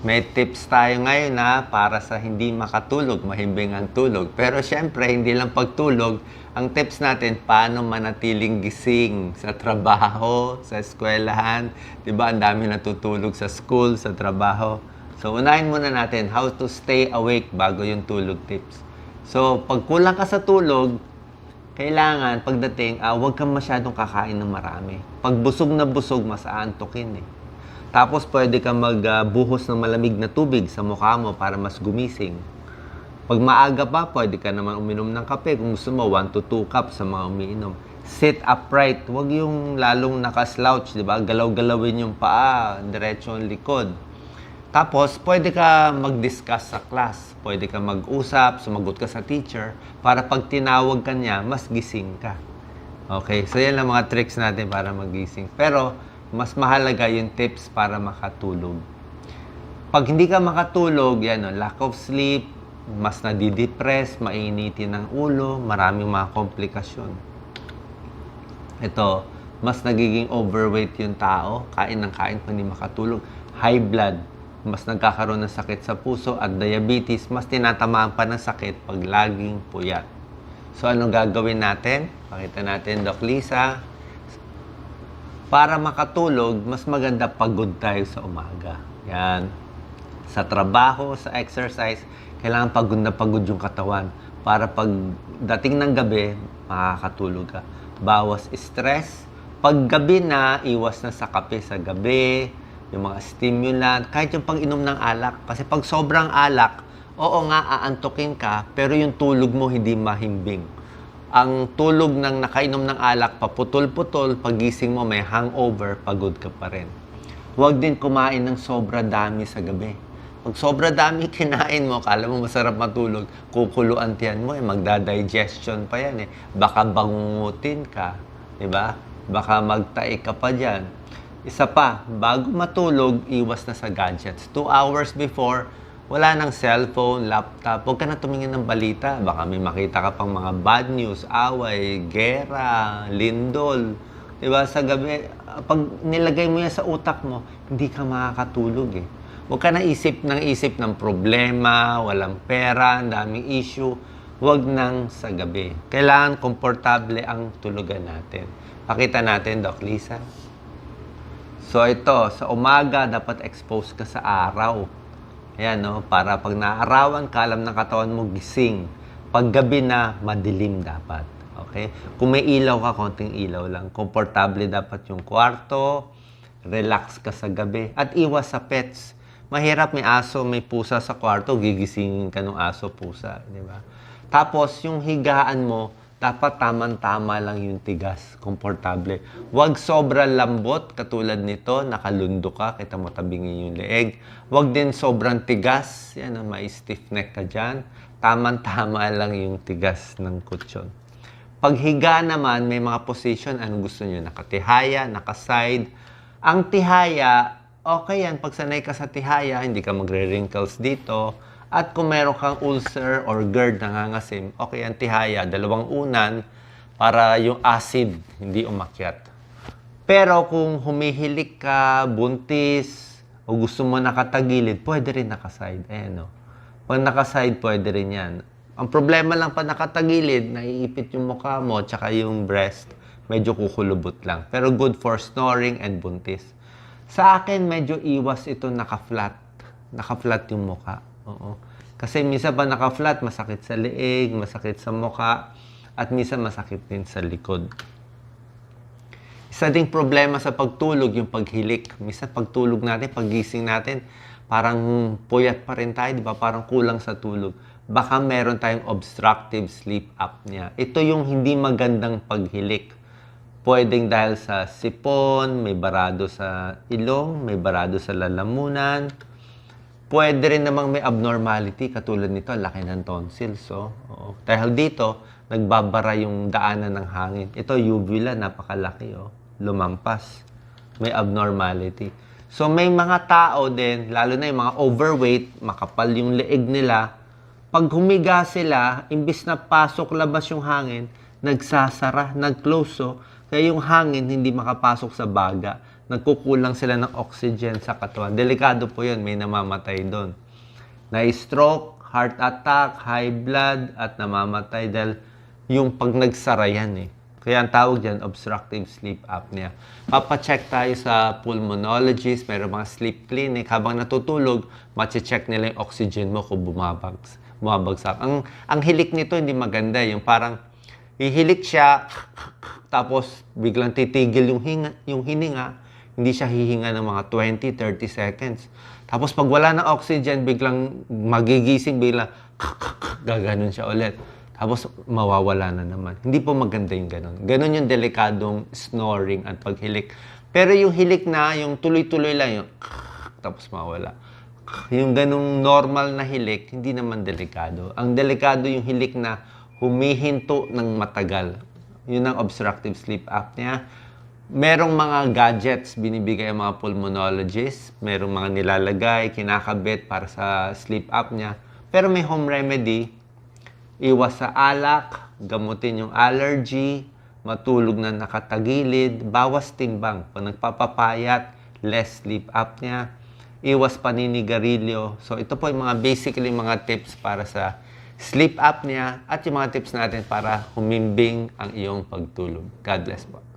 May tips tayo ngayon na para sa hindi makatulog, mahimbing ang tulog. Pero syempre, hindi lang pagtulog. Ang tips natin, paano manatiling gising sa trabaho, sa eskwelahan. Di ba, ang dami natutulog sa school, sa trabaho. So, unahin muna natin how to stay awake bago yung tulog tips. So, pag kulang ka sa tulog, kailangan pagdating, ah, huwag kang masyadong kakain ng marami. Pag busog na busog, mas aantokin eh. Tapos pwede kang magbuhos ng malamig na tubig sa mukha mo para mas gumising. Pag maaga pa, pwede ka naman uminom ng kape. Kung gusto mo, 1 to 2 cups sa mga umiinom. Sit upright. Huwag yung lalong nakaslouch, di ba? Galaw-galawin yung paa, diretso ang likod. Tapos, pwede ka mag-discuss sa class. Pwede ka mag-usap, sumagot ka sa teacher, para pag tinawag ka niya, mas gising ka. Okay, so yan lang mga tricks natin para magising. Pero, mas mahalaga yung tips para makatulog. Pag hindi ka makatulog, yan, no, lack of sleep, mas nadidepress, mainitin ng ulo, maraming mga komplikasyon. Ito, mas nagiging overweight yung tao, kain ng kain hindi makatulog. High blood, mas nagkakaroon ng sakit sa puso at diabetes, mas tinatamaan pa ng sakit pag laging puyat. So, anong gagawin natin? Pakita natin, Doc Lisa. Para makatulog, mas maganda pagod tayo sa umaga. Yan. Sa trabaho, sa exercise, kailangan pagod na pagod yung katawan. Para pag dating ng gabi, makakatulog ka. Bawas stress. Pag gabi na, iwas na sa kape sa gabi, yung mga stimulant, kahit yung pag-inom ng alak. Kasi pag sobrang alak, oo nga, aantokin ka, pero yung tulog mo hindi mahimbing. Ang tulog ng nakainom ng alak, paputol-putol, pagising mo may hangover, pagod ka pa rin. Huwag din kumain ng sobra dami sa gabi. Pag sobra dami kinain mo, kala mo masarap matulog, kukuluan tiyan mo, eh, magda-digestion pa yan eh. Baka bangungutin ka, di ba? Baka magtae ka pa dyan. Isa pa, bago matulog, iwas na sa gadgets. Two hours before, wala nang cellphone, laptop. Huwag ka na tumingin ng balita. Baka may makita ka pang mga bad news, away, gera, lindol. Diba? Sa gabi, pag nilagay mo yan sa utak mo, hindi ka makakatulog eh. Huwag ka na isip ng isip ng problema, walang pera, daming issue. Huwag nang sa gabi. Kailangan komportable ang tulugan natin. Pakita natin, Doc Lisa. So ito, sa umaga dapat expose ka sa araw. Ayan, no? Para pag naarawan ka, alam ng katawan mo gising. Pag gabi na, madilim dapat. Okay? Kung may ilaw ka, konting ilaw lang. Komportable dapat yung kwarto. Relax ka sa gabi. At iwas sa pets. Mahirap may aso, may pusa sa kwarto, gigisingin ka ng aso, pusa. Di ba? Tapos, yung higaan mo, dapat taman-tama lang yung tigas, komportable. Huwag sobrang lambot, katulad nito, nakalundo ka, kita mo tabingin yung leeg. Huwag din sobrang tigas, yan, ah, may stiff neck ka dyan. Taman-tama lang yung tigas ng kutsyon. Pag higa naman, may mga position, ano gusto nyo? Nakatihaya, nakaside. Ang tihaya, okay yan. Pag sanay ka sa tihaya, hindi ka magre-wrinkles dito. At kung meron kang ulcer or GERD nangangasim, okay ang tihaya, dalawang unan para yung acid hindi umakyat. Pero kung humihilik ka, buntis, o gusto mo nakatagilid, pwede rin nakaside. Ayan o. Pag nakaside, pwede rin yan. Ang problema lang pa nakatagilid, naiipit yung mukha mo, tsaka yung breast, medyo kukulubot lang. Pero good for snoring and buntis. Sa akin, medyo iwas ito naka-flat. Naka-flat yung mukha. Oo. Kasi minsan pa naka-flat, masakit sa leeg, masakit sa mukha, at minsan masakit din sa likod. Isa ding problema sa pagtulog, yung paghilik. Minsan pagtulog natin, paggising natin, parang puyat pa rin tayo, di ba? Parang kulang sa tulog. Baka meron tayong obstructive sleep apnea. Ito yung hindi magandang paghilik. Pwedeng dahil sa sipon, may barado sa ilong, may barado sa lalamunan. Pwede rin namang may abnormality, katulad nito, laki ng tonsils. So, oo. Dahil dito, nagbabara yung daanan ng hangin. Ito, uvula, napakalaki. Oh. Lumampas. May abnormality. So, may mga tao din, lalo na yung mga overweight, makapal yung leeg nila. Pag humiga sila, imbis na pasok labas yung hangin, nagsasara, nag-close. So, kaya yung hangin hindi makapasok sa baga. Nagkukulang sila ng oxygen sa katawan. Delikado po yun, may namamatay doon. Na-stroke, heart attack, high blood, at namamatay dahil yung pag nagsara yan eh. Kaya ang tawag dyan, obstructive sleep apnea. Papacheck tayo sa pulmonologist, mayroong mga sleep clinic. Habang natutulog, mache-check nila yung oxygen mo kung bumabags, bumabagsak. Ang, ang hilik nito hindi maganda. Yung parang hihilik siya, tapos biglang titigil yung, hinga, yung hininga. Hindi siya hihinga ng mga 20, 30 seconds. Tapos pag wala ng oxygen, biglang magigising, biglang gaganon siya ulit. Tapos mawawala na naman. Hindi po maganda yung ganon. Ganon yung delikadong snoring at paghilik. Pero yung hilik na, yung tuloy-tuloy lang, yung tapos mawala. Yung ganong normal na hilik, hindi naman delikado. Ang delikado yung hilik na humihinto ng matagal. Yun ang obstructive sleep apnea. Merong mga gadgets binibigay ang mga pulmonologists. Merong mga nilalagay, kinakabit para sa sleep apnea. Pero may home remedy. Iwas sa alak, gamutin yung allergy, matulog na nakatagilid, bawas timbang. Pag nagpapapayat, less sleep apnea, iwas paninigarilyo. So ito po yung mga basically mga tips para sa sleep apnea at yung mga tips natin para humimbing ang iyong pagtulog. God bless po.